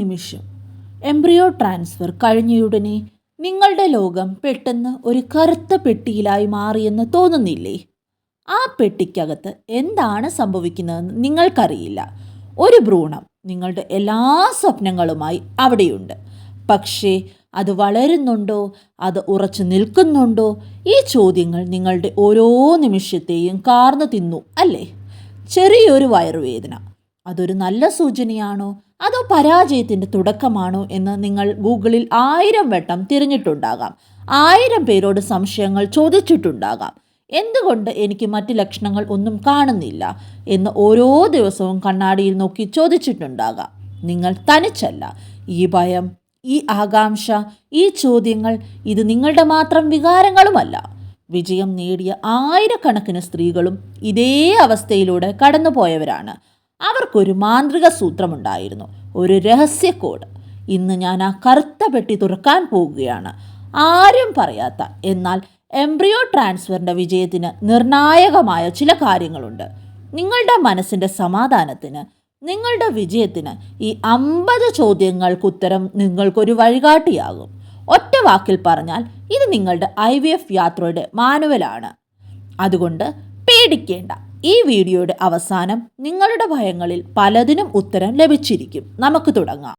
നിമിഷം. Embryo transfer കഴിഞ്ഞയുടനെ നിങ്ങളുടെ ലോകം പെട്ടെന്ന് ഒരു കറുത്ത പെട്ടിയിലായി മാറിയെന്ന് തോന്നുന്നില്ലേ? ആ പെട്ടിക്കകത്ത് എന്താണ് സംഭവിക്കുന്നതെന്ന് നിങ്ങൾക്കറിയില്ല. ഒരു ഭ്രൂണം നിങ്ങളുടെ എല്ലാ സ്വപ്നങ്ങളുമായി അവിടെയുണ്ട്. പക്ഷേ അത് വളരുന്നുണ്ടോ? അത് ഉറച്ചു നിൽക്കുന്നുണ്ടോ? ഈ ചോദ്യങ്ങൾ നിങ്ങളുടെ ഓരോ നിമിഷത്തെയും കാർന്നു തിന്നു അല്ലേ? ചെറിയൊരു വയറുവേദന. അതൊരു നല്ല സൂചനയാണോ? അതോ പരാജയത്തിന്റെ തുടക്കമാണോ എന്ന് നിങ്ങൾ ഗൂഗിളിൽ ആയിരം വട്ടം തിരഞ്ഞിട്ടുണ്ടാകാം. ആയിരം പേരോട് സംശയങ്ങൾ ചോദിച്ചിട്ടുണ്ടാകാം. എന്തുകൊണ്ട് എനിക്ക് മറ്റ് ലക്ഷണങ്ങൾ ഒന്നും കാണുന്നില്ല എന്ന് ഓരോ ദിവസവും കണ്ണാടിയിൽ നോക്കി ചോദിച്ചിട്ടുണ്ടാകാം. നിങ്ങൾ തനിച്ചല്ല. ഈ ഭയം ഈ ആകാംക്ഷ ഈ ചോദ്യങ്ങൾ ഇത് നിങ്ങളുടെ മാത്രം വികാരങ്ങളുമല്ല. വിജയം നേടിയ ആയിരക്കണക്കിന് സ്ത്രീകളും ഇതേ അവസ്ഥയിലൂടെ കടന്നുപോയവരാണ്. അവർക്കൊരു മാന്ത്രിക സൂത്രമുണ്ടായിരുന്നു. ഒരു രഹസ്യ കോഡ് ഇന്ന് ഞാൻ ആ കറുത്ത പെട്ടി തുറക്കാൻ പോവുകയാണ്. ആരും പറയാത്ത എന്നാൽ എംബ്രിയോ ട്രാൻസ്ഫറിന്റെ വിജയത്തിന് നിർണായകമായ ചില കാര്യങ്ങളുണ്ട്. നിങ്ങളുടെ മനസ്സിന്റെ സമാധാനത്തിന് നിങ്ങളുടെ വിജയത്തിന് ഈ അമ്പത് ചോദ്യങ്ങൾക്കുത്തരം നിങ്ങൾക്കൊരു വഴികാട്ടിയാകും. ഒറ്റ വാക്കിൽ പറഞ്ഞാൽ ഇത് നിങ്ങളുടെ ഐ വി എഫ് യാത്രയുടെ മാനുവലാണ്. അതുകൊണ്ട് പേടിക്കേണ്ട ഈ വീഡിയോയുടെ അവസാനം നിങ്ങളുടെ ഭയങ്ങളിൽ പലതിനും ഉത്തരം ലഭിച്ചിരിക്കും. നമുക്ക് തുടങ്ങാം.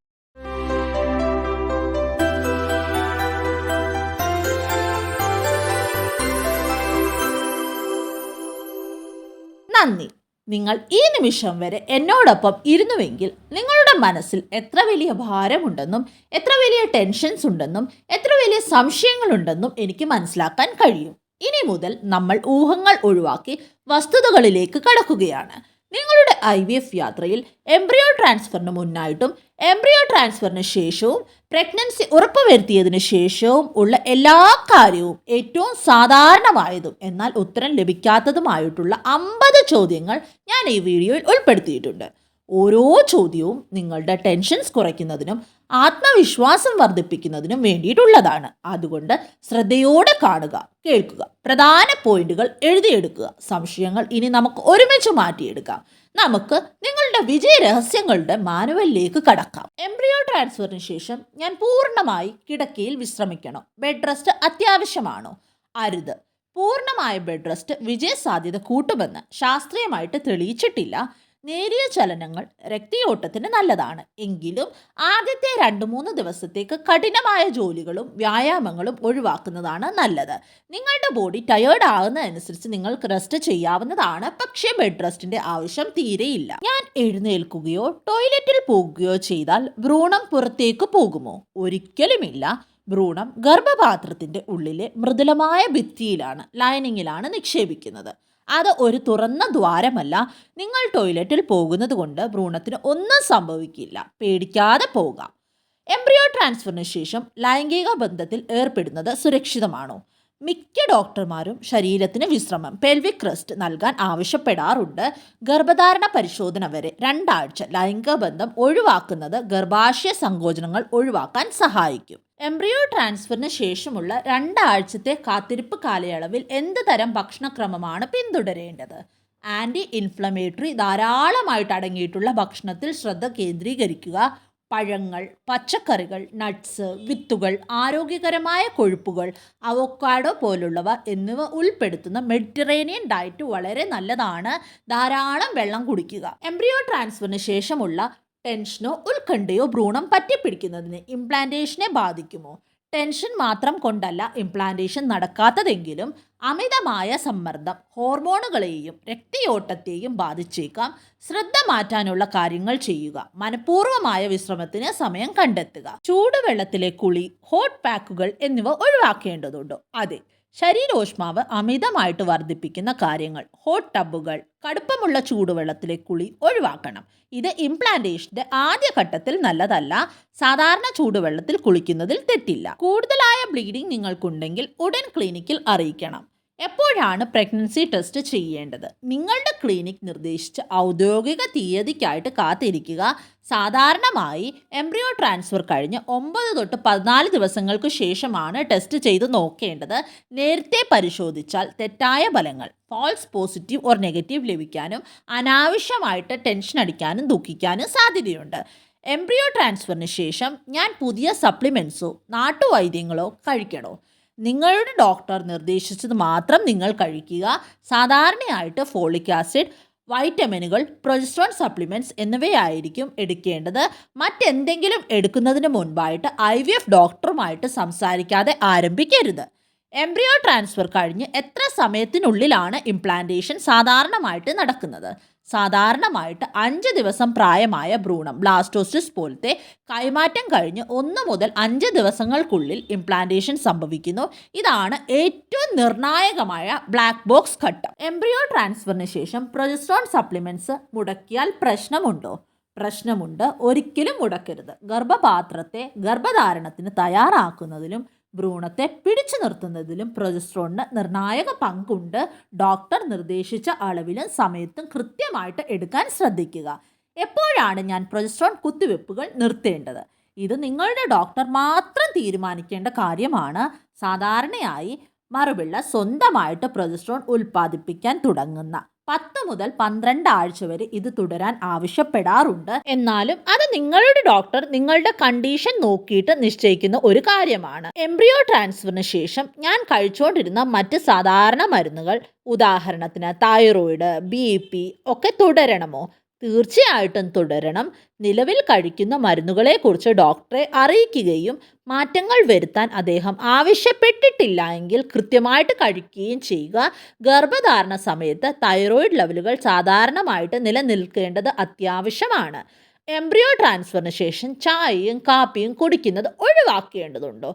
നന്ദി. നിങ്ങൾ ഈ നിമിഷം വരെ എന്നോടൊപ്പം ഇരുന്നുവെങ്കിൽ നിങ്ങളുടെ മനസ്സിൽ എത്ര വലിയ ഭാരമുണ്ടെന്നും എത്ര വലിയ ടെൻഷൻസ് ഉണ്ടെന്നും എത്ര വലിയ സംശയങ്ങളുണ്ടെന്നും എനിക്ക് മനസ്സിലാക്കാൻ കഴിയും. ഇനി മുതൽ നമ്മൾ ഊഹങ്ങൾ ഒഴിവാക്കി വസ്തുതകളിലേക്ക് കടക്കുകയാണ്. നിങ്ങളുടെ ഐ വി എഫ് യാത്രയിൽ എംബ്രിയോ ട്രാൻസ്ഫറിന് മുന്നായിട്ടും എംബ്രിയോ ട്രാൻസ്ഫറിന് ശേഷവും പ്രഗ്നൻസി ഉറപ്പുവരുത്തിയതിനു ശേഷവും ഉള്ള എല്ലാ കാര്യവും ഏറ്റവും സാധാരണമായതും എന്നാൽ ഉത്തരം ലഭിക്കാത്തതുമായിട്ടുള്ള അമ്പത് ചോദ്യങ്ങൾ ഞാൻ ഈ വീഡിയോയിൽ ഉൾപ്പെടുത്തിയിട്ടുണ്ട്. ഓരോ ചോദ്യവും നിങ്ങളുടെ ടെൻഷൻസ് കുറയ്ക്കുന്നതിനും ആത്മവിശ്വാസം വർദ്ധിപ്പിക്കുന്നതിനും വേണ്ടിയിട്ടുള്ളതാണ്. അതുകൊണ്ട് ശ്രദ്ധയോടെ കാണുക കേൾക്കുക. പ്രധാന പോയിന്റുകൾ എഴുതിയെടുക്കുക. സംശയങ്ങൾ ഇനി നമുക്ക് ഒരുമിച്ച് മാറ്റിയെടുക്കാം. നമുക്ക് നിങ്ങളുടെ വിജയ രഹസ്യങ്ങളുടെ മാനുവലിലേക്ക് കടക്കാം. എംബ്രിയോ ട്രാൻസ്ഫറിന് ശേഷം ഞാൻ പൂർണമായി കിടക്കയിൽ വിശ്രമിക്കണം. ബെഡ് റെസ്റ്റ് അത്യാവശ്യമാണോ? അരുത്. പൂർണമായ ബെഡ് റെസ്റ്റ് വിജയ സാധ്യത കൂട്ടുമെന്ന് ശാസ്ത്രീയമായിട്ട് തെളിയിച്ചിട്ടില്ല. നേരിയ ചലനങ്ങൾ രക്തയോട്ടത്തിന് നല്ലതാണ്. എങ്കിലും ആദ്യത്തെ രണ്ട് മൂന്ന് ദിവസത്തേക്ക് കഠിനമായ ജോലികളും വ്യായാമങ്ങളും ഒഴിവാക്കുന്നതാണ് നല്ലത്. നിങ്ങളുടെ ബോഡി ടയേർഡ് ആകുന്നതനുസരിച്ച് നിങ്ങൾക്ക് റെസ്റ്റ് ചെയ്യാവുന്നതാണ്. പക്ഷേ ബെഡ് റെസ്റ്റിന്റെ ആവശ്യം തീരെയില്ല. ഞാൻ എഴുന്നേൽക്കുകയോ ടോയ്ലറ്റിൽ പോകുകയോ ചെയ്താൽ ഭ്രൂണം പുറത്തേക്ക് പോകുമോ? ഒരിക്കലുമില്ല. ഭ്രൂണം ഗർഭപാത്രത്തിന്റെ ഉള്ളിലെ മൃദുലമായ ഭിത്തിയിലാണ് ലൈനിങ്ങിലാണ് നിക്ഷേപിക്കുന്നത്. അത് ഒരു തുറന്ന ദ്വാരമല്ല. നിങ്ങൾ ടോയ്ലറ്റിൽ പോകുന്നത് കൊണ്ട് ഭ്രൂണത്തിന് ഒന്നും സംഭവിക്കില്ല. പേടിക്കാതെ പോകാം. എംബ്രിയോ ട്രാൻസ്ഫറിന് ശേഷം ലൈംഗിക ബന്ധത്തിൽ ഏർപ്പെടുന്നത് സുരക്ഷിതമാണോ? മിക്ക ഡോക്ടർമാരും ശരീരത്തിന് വിശ്രമം പെൽവിക് റെസ്റ്റ് നൽകാൻ ആവശ്യപ്പെടാറുണ്ട്. ഗർഭധാരണ പരിശോധന വരെ രണ്ടാഴ്ച ലൈംഗിക ബന്ധം ഒഴിവാക്കുന്നത് ഗർഭാശയ സങ്കോചനങ്ങൾ ഒഴിവാക്കാൻ സഹായിക്കും. എംബ്രിയോ ട്രാൻസ്ഫറിന് ശേഷമുള്ള രണ്ടാഴ്ചത്തെ കാത്തിരിപ്പ് കാലയളവിൽ എന്ത് തരം ഭക്ഷണക്രമമാണ് പിന്തുടരേണ്ടത്? ആന്റി ഇൻഫ്ലമേറ്ററി ധാരാളമായിട്ട് അടങ്ങിയിട്ടുള്ള ഭക്ഷണത്തിൽ ശ്രദ്ധ കേന്ദ്രീകരിക്കുക. പഴങ്ങൾ പച്ചക്കറികൾ നട്ട്സ് വിത്തുകൾ ആരോഗ്യകരമായ കൊഴുപ്പുകൾ അവക്കാഡോ പോലുള്ളവ എന്നിവ ഉൾപ്പെടുത്തുന്ന മെഡിറ്ററേനിയൻ ഡയറ്റ് വളരെ നല്ലതാണ്. ധാരാളം വെള്ളം കുടിക്കുക. എംബ്രിയോ ട്രാൻസ്ഫറിന് ശേഷമുള്ള ടെൻഷനോ ഉത്കണ്ഠയോ ഭ്രൂണം പറ്റിപ്പിടിക്കുന്നതിന് ഇംപ്ലാന്റേഷനെ ബാധിക്കുമോ? ടെൻഷൻ മാത്രം കൊണ്ടല്ല ഇംപ്ലാന്റേഷൻ നടക്കാത്തതെങ്കിലും അമിതമായ സമ്മർദ്ദം ഹോർമോണുകളെയും രക്തയോട്ടത്തെയും ബാധിച്ചേക്കാം. ശ്രദ്ധ മാറ്റാനുള്ള കാര്യങ്ങൾ ചെയ്യുക. മനഃപൂർവമായ വിശ്രമത്തിന് സമയം കണ്ടെത്തുക. ചൂടുവെള്ളത്തിലെ കുളി ഹോട്ട് പാക്കുകൾ എന്നിവ ഒഴിവാക്കേണ്ടതുണ്ടോ. അതെ ശരീരോഷ്മാവ് അമിതമായിട്ട് വർദ്ധിപ്പിക്കുന്ന കാര്യങ്ങൾ ഹോട്ട് ടബുകൾ കടുപ്പമുള്ള ചൂടുവെള്ളത്തിലെ കുളി ഒഴിവാക്കണം. ഇത് ഇംപ്ലാന്റേഷന്റെ ആദ്യഘട്ടത്തിൽ നല്ലതല്ല. സാധാരണ ചൂടുവെള്ളത്തിൽ കുളിക്കുന്നതിൽ തെറ്റില്ല. കൂടുതലായ ബ്ലീഡിംഗ് നിങ്ങൾക്കുണ്ടെങ്കിൽ ഉടൻ ക്ലിനിക്കിൽ അറിയിക്കണം. എപ്പോഴാണ് പ്രഗ്നൻസി ടെസ്റ്റ് ചെയ്യേണ്ടത്? നിങ്ങളുടെ ക്ലിനിക് നിർദ്ദേശിച്ച ഔദ്യോഗിക തീയതിക്കായിട്ട് കാത്തിരിക്കുക. സാധാരണമായി എംബ്രിയോ ട്രാൻസ്ഫർ കഴിഞ്ഞ് ഒമ്പത് തൊട്ട് പതിനാല് ദിവസങ്ങൾക്ക് ശേഷമാണ് ടെസ്റ്റ് ചെയ്ത് നോക്കേണ്ടത്. നേരത്തെ പരിശോധിച്ചാൽ തെറ്റായ ഫലങ്ങൾ ഫോൾസ് പോസിറ്റീവ് ഓർ നെഗറ്റീവ് ലഭിക്കാനും അനാവശ്യമായിട്ട് ടെൻഷൻ അടിക്കാനും ദുഃഖിക്കാനും സാധ്യതയുണ്ട്. എംബ്രിയോ ട്രാൻസ്ഫറിന് ശേഷം ഞാൻ പുതിയ സപ്ലിമെന്റ്സോ നാട്ടുവൈദ്യങ്ങളോ കഴിക്കണോ? നിങ്ങളുടെ ഡോക്ടർ നിർദ്ദേശിച്ചത് മാത്രം നിങ്ങൾ കഴിക്കുക. സാധാരണയായിട്ട് ഫോളിക് ആസിഡ് വൈറ്റമിനുകൾ പ്രൊജസ്ട്രോൺ സപ്ലിമെന്റ്സ് എന്നിവയായിരിക്കും എടുക്കേണ്ടത്. മറ്റെന്തെങ്കിലും എടുക്കുന്നതിന് മുൻപായിട്ട് ഐ വി എഫ് ഡോക്ടറുമായിട്ട് സംസാരിക്കാതെ ആരംഭിക്കരുത്. എംബ്രിയോ ട്രാൻസ്ഫർ കഴിഞ്ഞ് എത്ര സമയത്തിനുള്ളിലാണ് ഇംപ്ലാന്റേഷൻ സാധാരണമായിട്ട് നടക്കുന്നത്? സാധാരണമായിട്ട് അഞ്ച് ദിവസം പ്രായമായ ഭ്രൂണം ബ്ലാസ്റ്റോസിസ് പോലത്തെ കൈമാറ്റം കഴിഞ്ഞ് ഒന്ന് മുതൽ അഞ്ച് ദിവസങ്ങൾക്കുള്ളിൽ ഇംപ്ലാന്റേഷൻ സംഭവിക്കുന്നു. ഇതാണ് ഏറ്റവും നിർണായകമായ ബ്ലാക്ക് ബോക്സ് ഘട്ടം. എംബ്രിയോ ട്രാൻസ്ഫറിന് ശേഷം പ്രൊജസ്ട്രോൺ സപ്ലിമെന്റ്സ് മുടക്കിയാൽ പ്രശ്നമുണ്ടോ? പ്രശ്നമുണ്ട്. ഒരിക്കലും മുടക്കരുത്. ഗർഭപാത്രത്തെ ഗർഭധാരണത്തിന് തയ്യാറാക്കുന്നതിലും ഭ്രൂണത്തെ പിടിച്ചു നിർത്തുന്നതിലും പ്രൊജസ്ട്രോണിന് നിർണായക പങ്കുണ്ട്. ഡോക്ടർ നിർദ്ദേശിച്ച അളവിലും സമയത്തും കൃത്യമായിട്ട് എടുക്കാൻ ശ്രദ്ധിക്കുക. എപ്പോഴാണ് ഞാൻ പ്രൊജസ്ട്രോൺ കുത്തിവെപ്പുകൾ നിർത്തേണ്ടത്? ഇത് നിങ്ങളുടെ ഡോക്ടർ മാത്രം തീരുമാനിക്കേണ്ട കാര്യമാണ്. സാധാരണയായി മറുപിള്ള സ്വന്തമായിട്ട് പ്രൊജസ്ട്രോൺ ഉൽപ്പാദിപ്പിക്കാൻ തുടങ്ങുന്ന പത്ത് മുതൽ പന്ത്രണ്ട് ആഴ്ച വരെ ഇത് തുടരാൻ ആവശ്യപ്പെടാറുണ്ട്. എന്നാലും അത് നിങ്ങളുടെ ഡോക്ടർ നിങ്ങളുടെ കണ്ടീഷൻ നോക്കിയിട്ട് നിശ്ചയിക്കുന്ന ഒരു കാര്യമാണ്. എംബ്രിയോ ട്രാൻസ്ഫറിന് ശേഷം ഞാൻ കഴിച്ചുകൊണ്ടിരുന്ന മറ്റ് സാധാരണ മരുന്നുകൾ ഉദാഹരണത്തിന് തൈറോയിഡ് ബി ഒക്കെ തുടരണമോ? തീർച്ചയായിട്ടും തുടരണം. നിലവിൽ കഴിക്കുന്ന മരുന്നുകളെക്കുറിച്ച് ഡോക്ടറെ അറിയിക്കുകയും മാറ്റങ്ങൾ വരുത്താൻ അദ്ദേഹം ആവശ്യപ്പെട്ടിട്ടില്ല എങ്കിൽ കൃത്യമായിട്ട് കഴിക്കുകയും ചെയ്യുക. ഗർഭധാരണ സമയത്ത് തൈറോയിഡ് ലെവലുകൾ സാധാരണമായിട്ട് നിലനിൽക്കേണ്ടത് അത്യാവശ്യമാണ്. എംബ്രിയോ ട്രാൻസ്ഫറിന് ശേഷം ചായയും കാപ്പിയും കുടിക്കുന്നത് ഒഴിവാക്കേണ്ടതുണ്ടോ.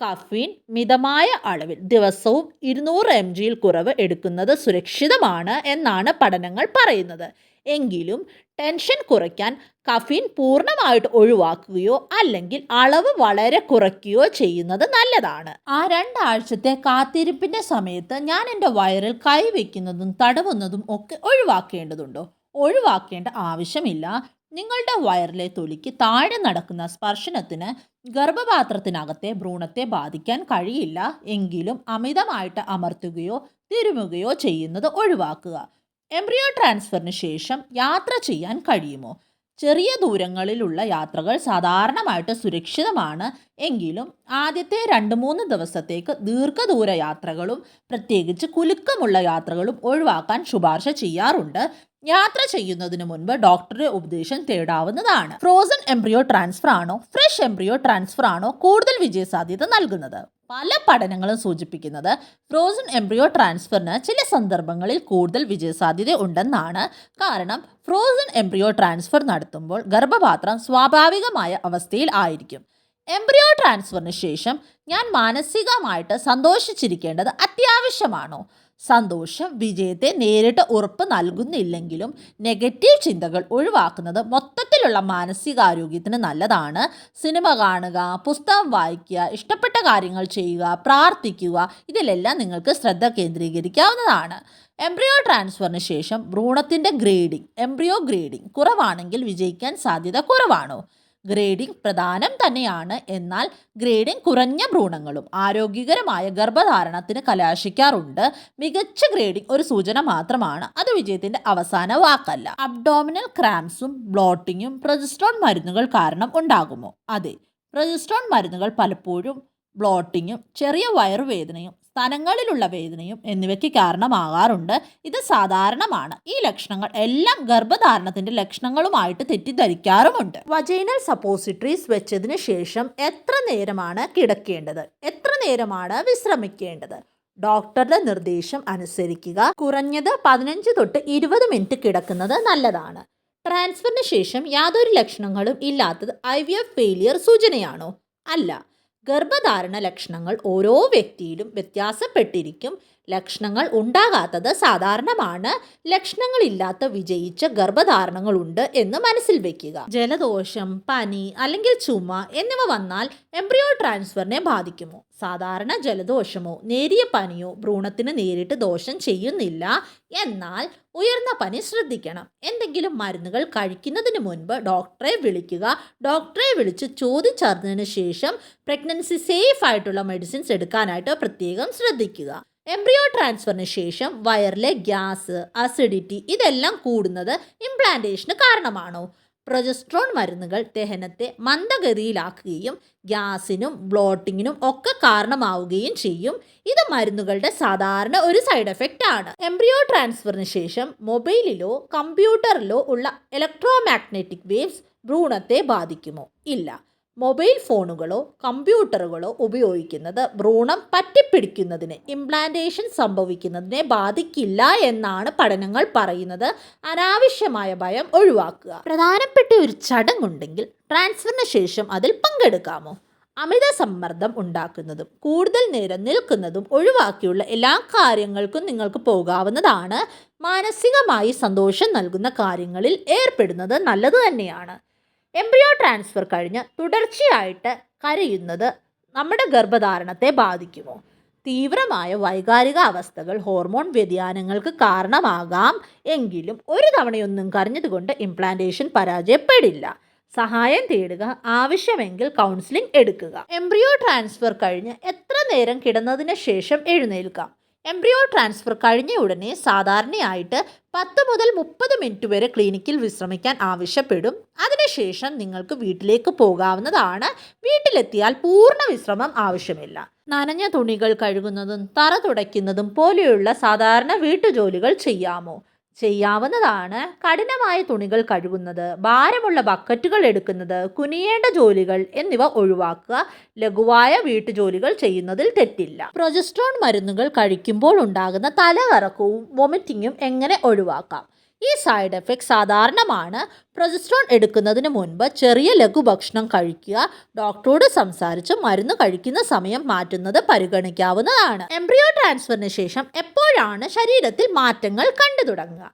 കഫീൻ മിതമായ അളവിൽ ദിവസവും ഇരുന്നൂറ് എം ജിയിൽ കുറവ് എടുക്കുന്നത് സുരക്ഷിതമാണ് എന്നാണ് പഠനങ്ങൾ പറയുന്നത്. എങ്കിലും ടെൻഷൻ കുറയ്ക്കാൻ കഫീൻ പൂർണമായിട്ട് ഒഴിവാക്കുകയോ അല്ലെങ്കിൽ അളവ് വളരെ കുറയ്ക്കുകയോ ചെയ്യുന്നത് നല്ലതാണ്. ആ രണ്ടാഴ്ചത്തെ കാത്തിരിപ്പിന്റെ സമയത്ത് ഞാൻ എന്റെ വയറിൽ കൈവയ്ക്കുന്നതും തടവുന്നതും ഒക്കെ ഒഴിവാക്കേണ്ടതുണ്ടോ? ഒഴിവാക്കേണ്ട ആവശ്യമില്ല. നിങ്ങളുടെ വയറിലെ തൊലിക്ക് താഴെ നടക്കുന്ന സ്പർശനത്തിന് ഗർഭപാത്രത്തിനകത്തെ ഭ്രൂണത്തെ ബാധിക്കാൻ കഴിയില്ല. എങ്കിലും അമിതമായിട്ട് അമർത്തുകയോ തിരുമുകയോ ചെയ്യുന്നത് ഒഴിവാക്കുക. എംബ്രിയോ ട്രാൻസ്ഫറിന് ശേഷം യാത്ര ചെയ്യാൻ കഴിയുമോ? ചെറിയ ദൂരങ്ങളിലുള്ള യാത്രകൾ സാധാരണമായിട്ട് സുരക്ഷിതമാണ്. എങ്കിലും ആദ്യത്തെ രണ്ട് മൂന്ന് ദിവസത്തേക്ക് ദീർഘദൂര യാത്രകളും പ്രത്യേകിച്ച് കുലുക്കമുള്ള യാത്രകളും ഒഴിവാക്കാൻ ശുപാർശ ചെയ്യാറുണ്ട്. യാത്ര ചെയ്യുന്നതിന് മുൻപ് ഡോക്ടറുടെ ഉപദേശം തേടാവുന്നതാണ്. ഫ്രോസൺ എംബ്രിയോ ട്രാൻസ്ഫർ ആണോ ഫ്രഷ് എംബ്രിയോ ട്രാൻസ്ഫർ ആണോ കൂടുതൽ വിജയസാധ്യത നൽകുന്നത്? പല പഠനങ്ങളും സൂചിപ്പിക്കുന്നത് ഫ്രോസൺ എംബ്രിയോ ട്രാൻസ്ഫറിന് ചില സന്ദർഭങ്ങളിൽ കൂടുതൽ വിജയസാധ്യത ഉണ്ടെന്നാണ്. കാരണം ഫ്രോസൺ എംബ്രിയോ ട്രാൻസ്ഫർ നടത്തുമ്പോൾ ഗർഭപാത്രം സ്വാഭാവികമായ അവസ്ഥയിൽ ആയിരിക്കും. എംബ്രിയോ ട്രാൻസ്ഫറിന് ശേഷം ഞാൻ മാനസികമായിട്ട് സന്തോഷിച്ചിരിക്കേണ്ടത് അത്യാവശ്യമാണോ? സന്തോഷം വിജയത്തെ നേരിട്ട് ഉറപ്പ് നൽകുന്നില്ലെങ്കിലും നെഗറ്റീവ് ചിന്തകൾ ഒഴിവാക്കുന്നത് മൊത്തത്തിലുള്ള മാനസികാരോഗ്യത്തിന് നല്ലതാണ്. സിനിമ കാണുക പുസ്തകം വായിക്കുക ഇഷ്ടപ്പെട്ട കാര്യങ്ങൾ ചെയ്യുക പ്രാർത്ഥിക്കുക ഇതിലെല്ലാം നിങ്ങൾക്ക് ശ്രദ്ധ കേന്ദ്രീകരിക്കാവുന്നതാണ്. എംബ്രിയോ ട്രാൻസ്ഫറിന് ശേഷം ഭ്രൂണത്തിന്റെ ഗ്രേഡിംഗ് എംബ്രിയോ ഗ്രേഡിംഗ് കുറവാണെങ്കിൽ വിജയിക്കാൻ സാധ്യത കുറവാണോ? ഗ്രേഡിംഗ് പ്രധാനം തന്നെയാണ്. എന്നാൽ ഗ്രേഡിംഗ് കുറഞ്ഞ ഭ്രൂണങ്ങളും ആരോഗ്യകരമായ ഗർഭധാരണത്തിന് കലാശിക്കാറുണ്ട്. മികച്ച ഗ്രേഡിംഗ് ഒരു സൂചന മാത്രമാണ്. അത് വിജയത്തിന്റെ അവസാന വാക്കല്ല. അബ്ഡോമിനൽ ക്രാംസും ബ്ലോട്ടിങ്ങും പ്രജിസ്ട്രോൺ മരുന്നുകൾ കാരണം ഉണ്ടാകുമോ? അതെ. പ്രജിസ്ട്രോൺ മരുന്നുകൾ പലപ്പോഴും ബ്ലോട്ടിങ്ങും ചെറിയ വയറുവേദനയും സ്ഥലങ്ങളിലുള്ള വേദനയും എന്നിവയ്ക്ക് കാരണമാകാറുണ്ട്. ഇത് സാധാരണമാണ്. ഈ ലക്ഷണങ്ങൾ എല്ലാം ഗർഭധാരണത്തിന്റെ ലക്ഷണങ്ങളുമായിട്ട് തെറ്റിദ്ധരിക്കാറുമുണ്ട്. വജൈനൽ സപ്പോസിറ്ററീസ് വെച്ചതിന് ശേഷം എത്ര നേരമാണ് കിടക്കേണ്ടത്? എത്ര നേരമാണ് വിശ്രമിക്കേണ്ടത്? ഡോക്ടറുടെ നിർദ്ദേശം അനുസരിക്കുക. കുറഞ്ഞത് പതിനഞ്ച് തൊട്ട് ഇരുപത് മിനിറ്റ് കിടക്കുന്നത് നല്ലതാണ്. ട്രാൻസ്ഫറിന് ശേഷം യാതൊരു ലക്ഷണങ്ങളും ഇല്ലാത്തത് ഐ വി എഫ് ഫെയിലിയർ സൂചനയാണോ? അല്ല. ഗർഭധാരണ ലക്ഷണങ്ങൾ ഓരോ വ്യക്തിയിലും വ്യത്യാസപ്പെട്ടിരിക്കും. ലക്ഷണങ്ങൾ ഉണ്ടാകാത്തത് സാധാരണമാണ്. ലക്ഷണങ്ങളില്ലാത്ത വിജയിച്ച ഗർഭധാരണങ്ങളുണ്ട് എന്ന് മനസ്സിൽ വെക്കുക. ജലദോഷം പനി അല്ലെങ്കിൽ ചുമ എന്നിവ വന്നാൽ എംബ്രിയോ ട്രാൻസ്ഫറിനെ ബാധിക്കുമോ? സാധാരണ ജലദോഷമോ നേരിയ പനിയോ ഭ്രൂണത്തിന് നേരിട്ട് ദോഷം ചെയ്യുന്നില്ല. എന്നാൽ ഉയർന്ന പനി ശ്രദ്ധിക്കണം. എന്തെങ്കിലും മരുന്നുകൾ കഴിക്കുന്നതിന് മുൻപ് ഡോക്ടറെ വിളിക്കുക. ഡോക്ടറെ വിളിച്ച് ചോദിച്ചറിഞ്ഞതിന് ശേഷം പ്രഗ്നൻസി സേഫ് ആയിട്ടുള്ള മെഡിസിൻസ് എടുക്കാനായിട്ട് പ്രത്യേകം ശ്രദ്ധിക്കുക. എംബ്രിയോ ട്രാൻസ്ഫറിന് ശേഷം വയറിലെ ഗ്യാസ് അസിഡിറ്റി ഇതെല്ലാം കൂടുന്നത് ഇംപ്ലാന്റേഷന് കാരണമാണോ? പ്രൊജസ്ട്രോൺ മരുന്നുകൾ ദഹനത്തെ മന്ദഗതിയിലാക്കുകയും ഗ്യാസിനും ബ്ലോട്ടിങ്ങിനും ഒക്കെ കാരണമാവുകയും ചെയ്യും. ഇത് മരുന്നുകളുടെ സാധാരണ ഒരു സൈഡ് എഫക്റ്റ് ആണ്. എംബ്രിയോ ട്രാൻസ്ഫറിന് ശേഷം മൊബൈലിലോ കമ്പ്യൂട്ടറിലോ ഉള്ള ഇലക്ട്രോ മാഗ്നറ്റിക് വേവ്സ് ഭ്രൂണത്തെ ബാധിക്കുമോ? ഇല്ല. മൊബൈൽ ഫോണുകളോ കമ്പ്യൂട്ടറുകളോ ഉപയോഗിക്കുന്നത് ഭ്രൂണം പറ്റിപ്പിടിക്കുന്നതിന് ഇംപ്ലാന്റേഷൻ സംഭവിക്കുന്നതിനെ ബാധിക്കില്ല എന്നാണ് പഠനങ്ങൾ പറയുന്നത്. അനാവശ്യമായ ഭയം ഒഴിവാക്കുക. പ്രധാനപ്പെട്ട ഒരു ചടങ്ങുണ്ടെങ്കിൽ ട്രാൻസ്ഫറിന് ശേഷം അതിൽ പങ്കെടുക്കാമോ? അമിത സമ്മർദ്ദം ഉണ്ടാക്കുന്നതും കൂടുതൽ നേരം നിൽക്കുന്നതും ഒഴിവാക്കിയുള്ള എല്ലാ കാര്യങ്ങൾക്കും നിങ്ങൾക്ക് പോകാവുന്നതാണ്. മാനസികമായി സന്തോഷം നൽകുന്ന കാര്യങ്ങളിൽ ഏർപ്പെടുന്നത് നല്ലത് തന്നെയാണ്. എംബ്രിയോ ട്രാൻസ്ഫർ കഴിഞ്ഞ് തുടർച്ചയായിട്ട് കരയുന്നത് നമ്മുടെ ഗർഭധാരണത്തെ ബാധിക്കുമോ? തീവ്രമായ വൈകാരിക അവസ്ഥകൾ ഹോർമോൺ വ്യതിയാനങ്ങൾക്ക് കാരണമാകാം എങ്കിലും ഒരു തവണയൊന്നും കരഞ്ഞതുകൊണ്ട് ഇംപ്ലാന്റേഷൻ പരാജയപ്പെടില്ല. സഹായം തേടുക ആവശ്യമെങ്കിൽ കൗൺസിലിംഗ് എടുക്കുക. എംബ്രിയോ ട്രാൻസ്ഫർ കഴിഞ്ഞ് എത്ര നേരം കിടന്നതിന് ശേഷം എഴുന്നേൽക്കാം? എംബ്രിയോ ട്രാൻസ്ഫർ കഴിഞ്ഞ ഉടനെ സാധാരണയായിട്ട് പത്ത് മുതൽ മുപ്പത് മിനിറ്റ് വരെ ക്ലിനിക്കിൽ വിശ്രമിക്കാൻ ആവശ്യപ്പെടും. അതിനുശേഷം നിങ്ങൾക്ക് വീട്ടിലേക്ക് പോകാവുന്നതാണ്. വീട്ടിലെത്തിയാൽ പൂർണ വിശ്രമം ആവശ്യമില്ല. നനഞ്ഞ തുണികൾ കഴുകുന്നതും തറ തുടയ്ക്കുന്നതും പോലെയുള്ള സാധാരണ വീട്ടുജോലികൾ ചെയ്യാമോ? ചെയ്യാവുന്നതാണ്. കഠിനമായ തുണികൾ കഴുകുന്നത് ഭാരമുള്ള ബക്കറ്റുകൾ എടുക്കുന്നത് കുനിയേണ്ട ജോലികൾ എന്നിവ ഒഴിവാക്കുക ലഘുവായ വീട്ടുജോലികൾ ചെയ്യുന്നതിൽ തെറ്റില്ല. പ്രൊജസ്ട്രോൺ മരുന്നുകൾ കഴിക്കുമ്പോൾ ഉണ്ടാകുന്ന തലകറക്കവും വൊമിറ്റിങ്ങും എങ്ങനെ ഒഴിവാക്കാം? ഈ സൈഡ് എഫക്ട് സാധാരണമാണ്. പ്രൊജസ്ട്രോൺ എടുക്കുന്നതിന് മുൻപ് ചെറിയ ലഘുഭക്ഷണം കഴിക്കുക ഡോക്ടറോട് സംസാരിച്ച് മരുന്ന് കഴിക്കുന്ന സമയം മാറ്റുന്നത് പരിഗണിക്കാവുന്നതാണ്. എംബ്രിയോ ട്രാൻസ്ഫറിന് ശേഷം എപ്പോഴാണ് ശരീരത്തിൽ മാറ്റങ്ങൾ കണ്ടു തുടങ്ങുക?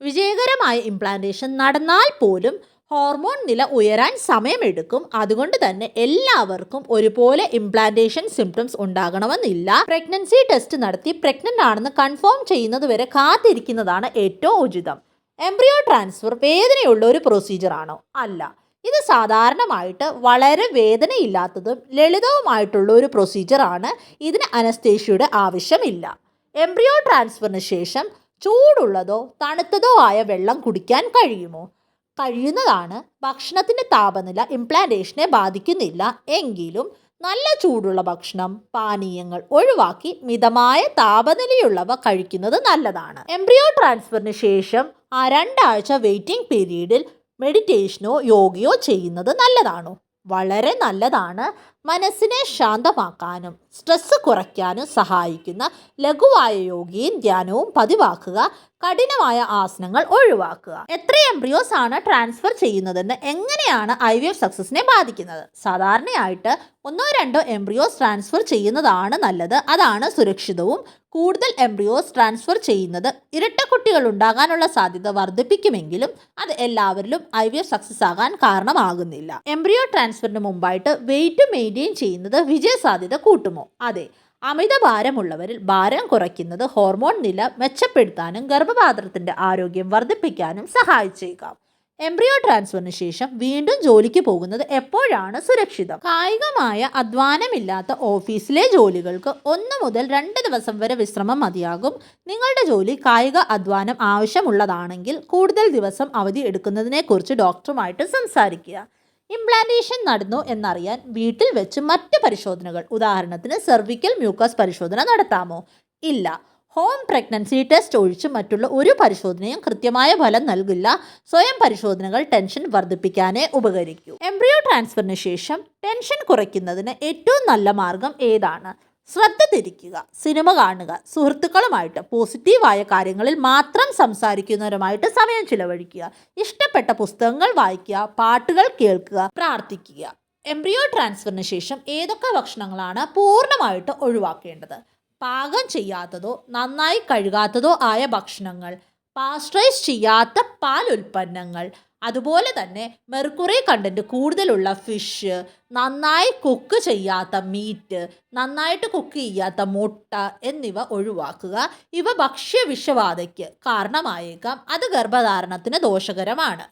വിജയകരമായ ഇംപ്ലാന്റേഷൻ നടന്നാൽ പോലും ഹോർമോൺ നില ഉയരാൻ സമയമെടുക്കും. അതുകൊണ്ട് തന്നെ എല്ലാവർക്കും ഒരുപോലെ ഇംപ്ലാന്റേഷൻ സിംറ്റംസ് ഉണ്ടാകണമെന്നില്ല. പ്രഗ്നൻസി ടെസ്റ്റ് നടത്തി പ്രഗ്നന്റ് ആണെന്ന് കൺഫേം ചെയ്യുന്നത് വരെ കാത്തിരിക്കുന്നതാണ് ഏറ്റവും ഉചിതം. എംബ്രിയോ ട്രാൻസ്ഫർ വേദനയുള്ള ഒരു പ്രൊസീജിയറാണോ അല്ല. ഇത് സാധാരണമായിട്ട് വളരെ വേദനയില്ലാത്തതും ലളിതവുമായിട്ടുള്ള ഒരു പ്രൊസീജിയറാണ് ഇതിന് അനസ്തേഷ്യയുടെ ആവശ്യമില്ല. എംബ്രിയോ ട്രാൻസ്ഫറിന് ശേഷം ചൂടുള്ളതോ തണുത്തതോ ആയ വെള്ളം കുടിക്കാൻ കഴിയുമോ? കഴിയുന്നതാണ് ഭക്ഷണത്തിന്റെ താപനില ഇംപ്ലാന്റേഷനെ ബാധിക്കുന്നില്ല. എങ്കിലും നല്ല ചൂടുള്ള ഭക്ഷണം പാനീയങ്ങൾ ഒഴിവാക്കി മിതമായ താപനിലയുള്ളവ കഴിക്കുന്നത് നല്ലതാണ്. എംബ്രിയോ ട്രാൻസ്ഫറിന് ശേഷം ആ രണ്ടാഴ്ച വെയിറ്റിംഗ് പീരീഡിൽ മെഡിറ്റേഷനോ യോഗയോ ചെയ്യുന്നത് നല്ലതാണോ. വളരെ നല്ലതാണ് മനസ്സിനെ ശാന്തമാക്കാനും സ്ട്രെസ് കുറയ്ക്കാനും സഹായിക്കുന്ന ലഘുവായ യോഗയും ധ്യാനവും പതിവാക്കുക കഠിനമായ ആസനങ്ങൾ ഒഴിവാക്കുക. എത്ര എംബ്രിയോസ് ആണ് ട്രാൻസ്ഫർ ചെയ്യുന്നതെന്ന് എങ്ങനെയാണ് ഐ വി എഫ് സക്സസിനെ ബാധിക്കുന്നത്? സാധാരണയായിട്ട് ഒന്നോ രണ്ടോ എംബ്രിയോസ് ട്രാൻസ്ഫർ ചെയ്യുന്നതാണ് നല്ലത്. അതാണ് സുരക്ഷിതവും കൂടുതൽ എംബ്രിയോസ് ട്രാൻസ്ഫർ ചെയ്യുന്നത്. ഇരട്ടക്കുട്ടികൾ ഉണ്ടാകാനുള്ള സാധ്യത വർദ്ധിപ്പിക്കുമെങ്കിലും അത് എല്ലാവരിലും ഐ വി എഫ് സക്സസ് ആകാൻ കാരണമാകുന്നില്ല. എംബ്രിയോ ട്രാൻസ്ഫറിന് മുമ്പായിട്ട് വെയിറ്റ് മെയിന്റെയിൻ ചെയ്യുന്നത് വിജയ സാധ്യത കൂട്ടുമോ? അതെ അമിത ഭാരമുള്ളവരിൽ ഭാരം കുറയ്ക്കുന്നത് ഹോർമോൺ നില മെച്ചപ്പെടുത്താനും ഗർഭപാത്രത്തിന്റെ ആരോഗ്യം വർദ്ധിപ്പിക്കാനും സഹായിച്ചേക്കാം. എംബ്രിയോ ട്രാൻസ്ഫറിന് ശേഷം വീണ്ടും ജോലിക്ക് പോകുന്നത് എപ്പോഴാണ് സുരക്ഷിതം? കായികമായ അധ്വാനമില്ലാത്ത ഓഫീസിലെ ജോലികൾക്ക് ഒന്ന് മുതൽ രണ്ട് ദിവസം വരെ വിശ്രമം മതിയാകും. നിങ്ങളുടെ ജോലി കായിക അധ്വാനം ആവശ്യമുള്ളതാണെങ്കിൽ കൂടുതൽ ദിവസം അവധി എടുക്കുന്നതിനെക്കുറിച്ച് ഡോക്ടറുമായിട്ട് സംസാരിക്കുക. ഇംപ്ലാന്റേഷൻ നടന്നു എന്നറിയാൻ വീട്ടിൽ വെച്ച് മറ്റ് പരിശോധനകൾ. ഉദാഹരണത്തിന് സെർവിക്കൽ മ്യൂക്കസ് പരിശോധന നടത്താമോ? ഇല്ല. ഹോം പ്രഗ്നൻസി ടെസ്റ്റ് ഒഴിച്ച് മറ്റുള്ള ഒരു പരിശോധനയും കൃത്യമായ ഫലം നൽകില്ല. സ്വയം പരിശോധനകൾ ടെൻഷൻ വർദ്ധിപ്പിക്കാനേ ഉപകരിക്കൂ. എംബ്രിയോ ട്രാൻസ്ഫറിന് ശേഷം ടെൻഷൻ കുറയ്ക്കുന്നതിന് ഏറ്റവും നല്ല മാർഗം ഏതാണ്? ശ്രദ്ധ തിരിക്കുക സിനിമ കാണുക സുഹൃത്തുക്കളുമായിട്ട് പോസിറ്റീവായ കാര്യങ്ങളിൽ മാത്രം സംസാരിക്കുന്നവരുമായിട്ട് സമയം ചിലവഴിക്കുക ഇഷ്ടപ്പെട്ട പുസ്തകങ്ങൾ വായിക്കുക പാട്ടുകൾ കേൾക്കുക പ്രാർത്ഥിക്കുക. എംബ്രിയോ ട്രാൻസ്ഫറിന് ശേഷം ഏതൊക്കെ ഭക്ഷണങ്ങളാണ് പൂർണമായിട്ട് ഒഴിവാക്കേണ്ടത്? പാകം ചെയ്യാത്തതോ നന്നായി കഴുകാത്തതോ ആയ ഭക്ഷണങ്ങൾ പാസ്റ്ററൈസ് ചെയ്യാത്ത പാൽ ഉൽപ്പന്നങ്ങൾ അതുപോലെ തന്നെ മെർക്കുറി കണ്ടന്റ് കൂടുതലുള്ള ഫിഷ് നന്നായി കുക്ക് ചെയ്യാത്ത മീറ്റ് നന്നായിട്ട് കുക്ക് ചെയ്യാത്ത മുട്ട എന്നിവ ഒഴിവാക്കുക. ഇവ ഭക്ഷ്യ വിഷബാധയ്ക്ക് കാരണമായേക്കാം. അത് ഗർഭധാരണത്തിന് ദോഷകരമാണ്.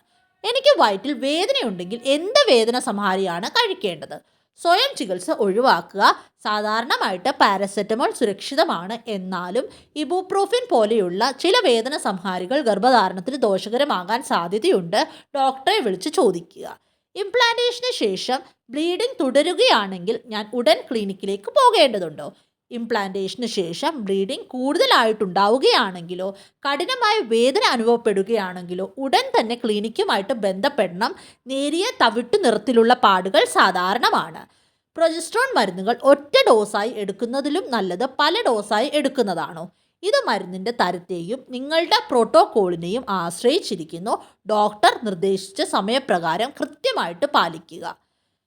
എനിക്ക് വയറ്റിൽ വേദനയുണ്ടെങ്കിൽ എന്ത് വേദന സംഹാരിയാണ് കഴിക്കേണ്ടത്? സ്വയം ചികിത്സ ഒഴിവാക്കുക. സാധാരണമായിട്ട് പാരസെറ്റമോൾ സുരക്ഷിതമാണ്. എന്നാലും ഇബുപ്രോഫിൻ പോലെയുള്ള ചില വേദന സംഹാരികൾ ഗർഭധാരണത്തിന് ദോഷകരമാകാൻ സാധ്യതയുണ്ട്. ഡോക്ടറെ വിളിച്ച് ചോദിക്കുക. ഇംപ്ലാന്റേഷന് ശേഷം ബ്ലീഡിംഗ് തുടരുകയാണെങ്കിൽ ഞാൻ ഉടൻ ക്ലിനിക്കിലേക്ക് പോകേണ്ടതുണ്ടോ? ഇംപ്ലാന്റേഷന് ശേഷം ബ്ലീഡിംഗ് കൂടുതലായിട്ടുണ്ടാവുകയാണെങ്കിലോ കഠിനമായ വേദന അനുഭവപ്പെടുകയാണെങ്കിലോ ഉടൻ തന്നെ ക്ലിനിക്കുമായിട്ട് ബന്ധപ്പെടണം. നേരിയ തവിട്ടു നിറത്തിലുള്ള പാടുകൾ സാധാരണമാണ്. പ്രൊജസ്ട്രോൺ മരുന്നുകൾ ഒറ്റ ഡോസായി എടുക്കുന്നതിലും നല്ലത് പല ഡോസായി എടുക്കുന്നതാണോ? ഇത് മരുന്നിന്റെ തരത്തെയും നിങ്ങളുടെ പ്രോട്ടോക്കോളിനെയും ആശ്രയിച്ചിരിക്കുന്നു. ഡോക്ടർ നിർദ്ദേശിച്ച സമയപ്രകാരം കൃത്യമായിട്ട് പാലിക്കുക.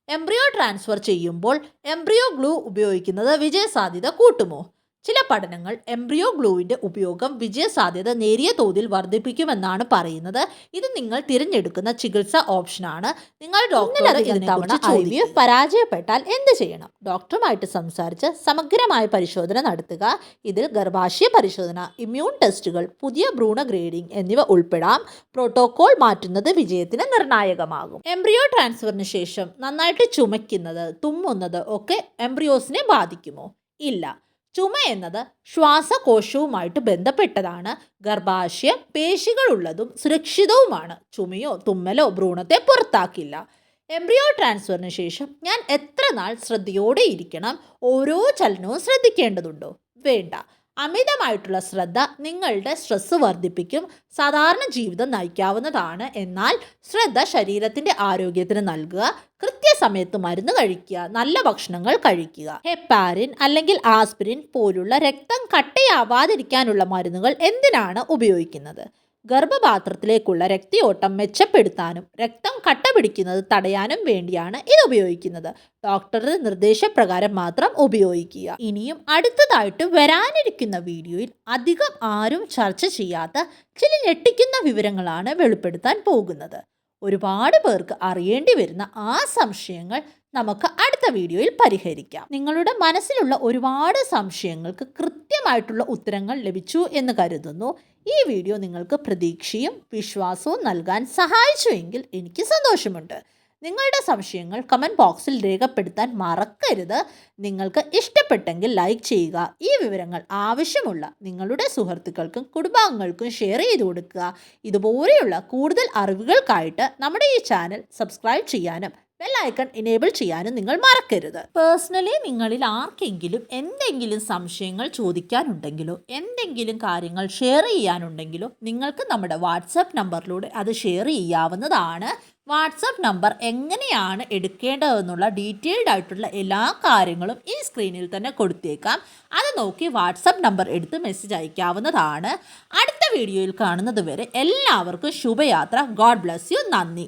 എംബ്രിയോ ട്രാൻസ്ഫർ ചെയ്യുമ്പോൾ എംബ്രിയോ ഗ്ലൂ ഉപയോഗിക്കുന്നത് വിജയസാധ്യത കൂട്ടുമോ? ചില പഠനങ്ങൾ എംബ്രിയോ ഗ്ലൂവിന്റെ ഉപയോഗം വിജയസാധ്യത നേരിയ തോതിൽ വർദ്ധിപ്പിക്കുമെന്നാണ് പറയുന്നത്. ഇത് നിങ്ങൾ തിരഞ്ഞെടുക്കുന്ന ചികിത്സാ ഓപ്ഷനാണ് നിങ്ങൾ ഡോക്ടറെ പരാജയപ്പെട്ടാൽ എന്ത് ചെയ്യണം? ഡോക്ടറുമായിട്ട് സംസാരിച്ച് സമഗ്രമായ പരിശോധന നടത്തുക. ഇതിൽ ഗർഭാശയ പരിശോധന ഇമ്മ്യൂൺ ടെസ്റ്റുകൾ പുതിയ ഭ്രൂണ ഗ്രേഡിംഗ് എന്നിവ ഉൾപ്പെടാം. പ്രോട്ടോകോൾ മാറ്റുന്നത് വിജയത്തിന് നിർണായകമാകും. എംബ്രിയോ ട്രാൻസ്ഫറിന് ശേഷം നന്നായിട്ട് ചുമയ്ക്കുന്നത് തുമ്മുന്നത് ഒക്കെ എംബ്രിയോസിനെ ബാധിക്കുമോ? ഇല്ല. ചുമ എന്നത് ശ്വാസകോശവുമായിട്ട് ബന്ധപ്പെട്ടതാണ്. ഗർഭാശയ പേശികളുള്ളതും സുരക്ഷിതവുമാണ്. ചുമയോ തുമ്മലോ ഭ്രൂണത്തെ പുറത്താക്കില്ല. എംബ്രിയോ ട്രാൻസ്ഫറിന് ശേഷം ഞാൻ എത്ര നാൾ ശ്രദ്ധയോടെ ഇരിക്കണം? ഓരോ ചലനവും ശ്രദ്ധിക്കേണ്ടതുണ്ടോ? വേണ്ട. അമിതമായിട്ടുള്ള ശ്രദ്ധ നിങ്ങളുടെ സ്ട്രെസ് വർദ്ധിപ്പിക്കും. സാധാരണ ജീവിതം നയിക്കാവുന്നതാണ്. എന്നാൽ ശ്രദ്ധ ശരീരത്തിന്റെ ആരോഗ്യത്തിന് നൽകുക കൃത്യസമയത്ത് മരുന്ന് കഴിക്കുക നല്ല ഭക്ഷണങ്ങൾ കഴിക്കുക. ഹെപ്പാരിൻ അല്ലെങ്കിൽ ആസ്പിരിൻ പോലുള്ള രക്തം കട്ടയാവാതിരിക്കാനുള്ള മരുന്നുകൾ എന്തിനാണ് ഉപയോഗിക്കുന്നത്? ഗർഭപാത്രത്തിലേക്കുള്ള രക്തയോട്ടം മെച്ചപ്പെടുത്താനും രക്തം കട്ട പിടിക്കുന്നത് തടയാനും വേണ്ടിയാണ് ഇത് ഉപയോഗിക്കുന്നത്. ഡോക്ടറുടെ നിർദ്ദേശപ്രകാരം മാത്രം ഉപയോഗിക്കുക. ഇനിയും അടുത്തതായിട്ട് വരാനിരിക്കുന്ന വീഡിയോയിൽ അധികം ആരും ചർച്ച ചെയ്യാത്ത ചില ഞെട്ടിക്കുന്ന വിവരങ്ങളാണ് വെളിപ്പെടുത്താൻ പോകുന്നത്. ഒരുപാട് പേർക്ക് അറിയേണ്ടി വരുന്ന ആ സംശയങ്ങൾ നമുക്ക് അടുത്ത വീഡിയോയിൽ പരിഹരിക്കാം. നിങ്ങളുടെ മനസ്സിലുള്ള ഒരുപാട് സംശയങ്ങൾക്ക് കൃത്യമായിട്ടുള്ള ഉത്തരങ്ങൾ ലഭിച്ചു എന്ന് കരുതുന്നു. ഈ വീഡിയോ നിങ്ങൾക്ക് പ്രതീക്ഷയും വിശ്വാസവും നൽകാൻ സഹായിച്ചുവെങ്കിൽ എനിക്ക് സന്തോഷമുണ്ട്. നിങ്ങളുടെ സംശയങ്ങൾ കമന്റ് ബോക്സിൽ രേഖപ്പെടുത്താൻ മറക്കരുത്. നിങ്ങൾക്ക് ഇഷ്ടപ്പെട്ടെങ്കിൽ ലൈക്ക് ചെയ്യുക. ഈ വിവരങ്ങൾ ആവശ്യമുള്ള നിങ്ങളുടെ സുഹൃത്തുക്കൾക്കും കുടുംബാംഗങ്ങൾക്കും ഷെയർ ചെയ്ത് കൊടുക്കുക. ഇതുപോലെയുള്ള കൂടുതൽ അറിവുകൾക്കായിട്ട് നമ്മുടെ ഈ ചാനൽ സബ്സ്ക്രൈബ് ചെയ്യാനും ബെല്ലൈക്കൺ എനേബിൾ ചെയ്യാനും നിങ്ങൾ മറക്കരുത്. പേഴ്സണലി നിങ്ങളിൽ ആർക്കെങ്കിലും എന്തെങ്കിലും സംശയങ്ങൾ ചോദിക്കാനുണ്ടെങ്കിലോ എന്തെങ്കിലും കാര്യങ്ങൾ ഷെയർ ചെയ്യാനുണ്ടെങ്കിലോ നിങ്ങൾക്ക് നമ്മുടെ വാട്സാപ്പ് നമ്പറിലൂടെ അത് ഷെയർ ചെയ്യാവുന്നതാണ്. വാട്സാപ്പ് നമ്പർ എങ്ങനെയാണ് എടുക്കേണ്ടതെന്നുള്ള ഡീറ്റെയിൽഡ് ആയിട്ടുള്ള എല്ലാ കാര്യങ്ങളും ഈ സ്ക്രീനിൽ തന്നെ കൊടുത്തേക്കാം. അത് നോക്കി വാട്സാപ്പ് നമ്പർ എടുത്ത് മെസ്സേജ് അയക്കാവുന്നതാണ്. അടുത്ത വീഡിയോയിൽ കാണുന്നത് വരെ എല്ലാവർക്കും ശുഭയാത്ര. ഗോഡ് ബ്ലസ് യു നന്ദി.